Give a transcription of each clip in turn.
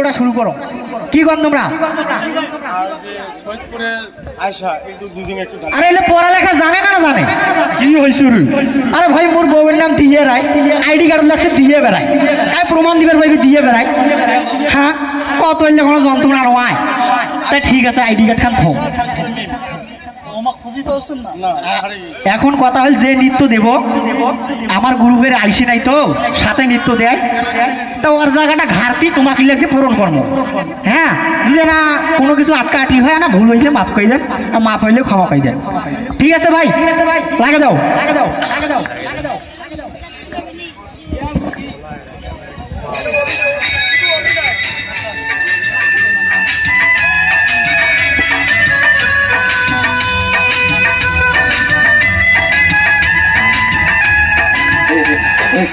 ওটা শুরু করো। কি কর তোমরা? আর এলে পড়ালেখা জানে না জানে? কি আরে ভাই মোর বউয়ের নাম দিয়ে রায়। আইডি কার্ড লাগছে দিয়ে বেড়ায়। তাই প্রমাণ দিবার ভাই দিয়ে বেড়ায়। হ্যাঁ কত হইলে কোনো যন্ত্রণা নয় তাই ঠিক আছে আইডি কার্ড খান এখন কথা হল যে নৃত্য দেব আমার গ্রুপের আইসি নাই তো সাথে নৃত্য দেয়। তো ওর জায়গাটা ঘাটতি তোমাকে লাগবে পূরণ কর্ম হ্যাঁ যদি না কোনো কিছু আটকা আটকি হয় না ভুল হয়েছে মাফ করে দেন আর মাফ হইলে ক্ষমা করে দেন ঠিক আছে ভাই লাগে দাও। লাগে দাও লাগে দাও।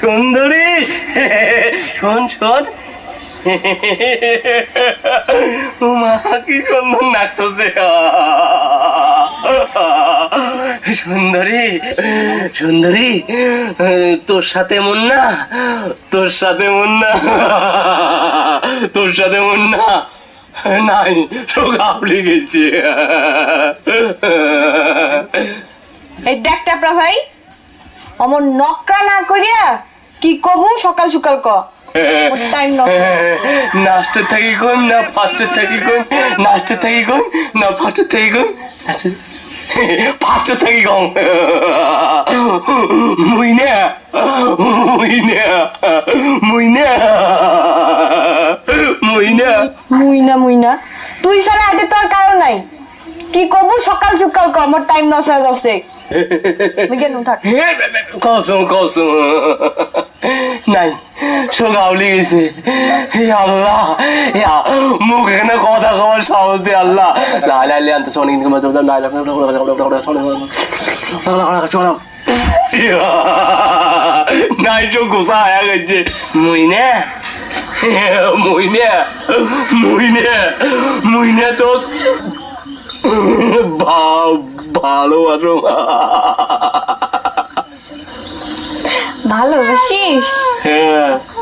সুন্দরী। শোন শোন। মা কি সুন্দর নাচছে সুন্দরী সুন্দরী। তোর সাথে মুন্না তোর সাথে মুন্না তোর সাথে মুন্না নাই, সব আপনি গেছে। এই টাপরা ভাই। অমর নকরা না করিয়া কি কবু? সকাল সকাল ক। নাচতে থাকি কোন না ফাটতে থাকি কোন নাচতে থাকি কোন না ফাটতে থাকি কোন ফাটতে থাকি কোন মুই না মুই না মুই না মুইনা মুইনা। তুই সারা আগে তোর কারণ নাই। কি কবু? সকাল সকাল ক, আমার টাইম নষ্ট হয়ে নাই হে আল্লাহ কথা দে আল্লাহ। লাই লাই লাই, আনতে শোনে কিন্তু মতো লাই লাই শোনে নাই তো গুসা আয়া গেছে। মুই না মুই না মুই না মুই তো ভালোবাসো ভালোবাসিস? হ্যাঁ।